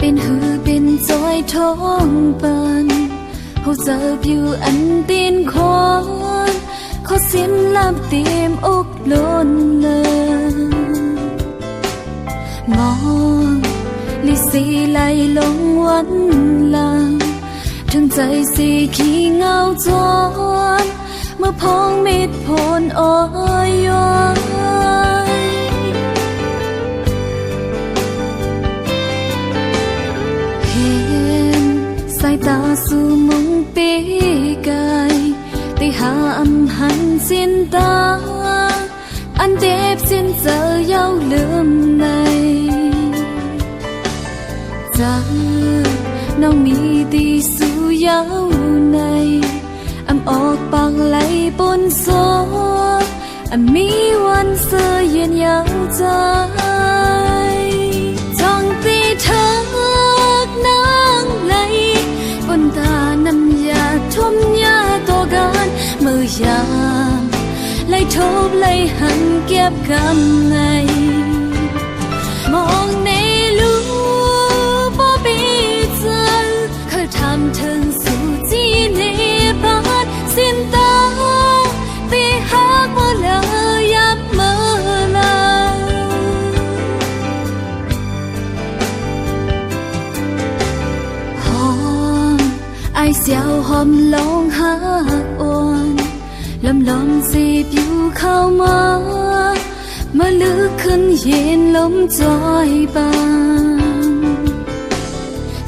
ป็นหือเป็นจอยท้องปันเขาเจอผิวอันตีนคอนเขาสิ้นลำเต็มอกล้นเลยมองลิสีไหลลงวันลังถึงใจสีขี้เงาจอนเมื่อพ้องมิดพลอ้อยยอย สายตาสู่มุงปีกายตีหาอำหันสิ้นตาอันเด็บสิ้นเจอเย้าลืมใอยามไล่ทบไล่หันเก็บกำในมองในลูบ่ปีเจอเคยทำถึงสู่จีในบ้านสิ้นตาตีหักมาเลยยับเมื่อลาหอมไอเสียวหอมลองหักอ่อน ลำลองสีผิวเข้ามามาลึกขึ้นเย็นลมจอยบาง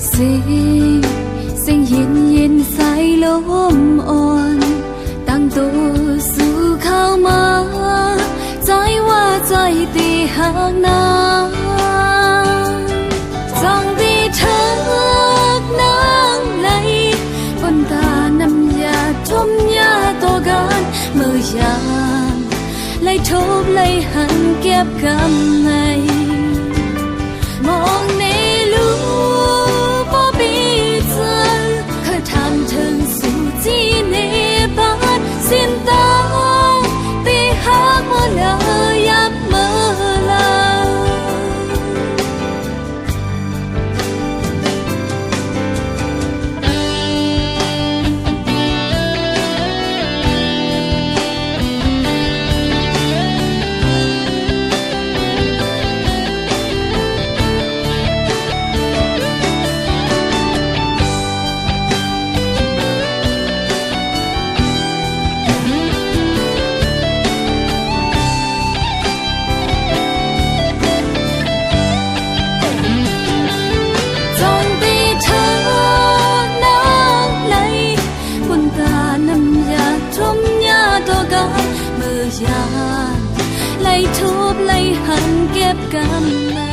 เสียงเสียงเย็นเย็นใสลมอ่อนตั้งตัวสู่เข้ามา ใจว่าใจตีหักนา อยางไล่ทบไล่หันเก็บกำ ทุบไล่หันเก็บกันใน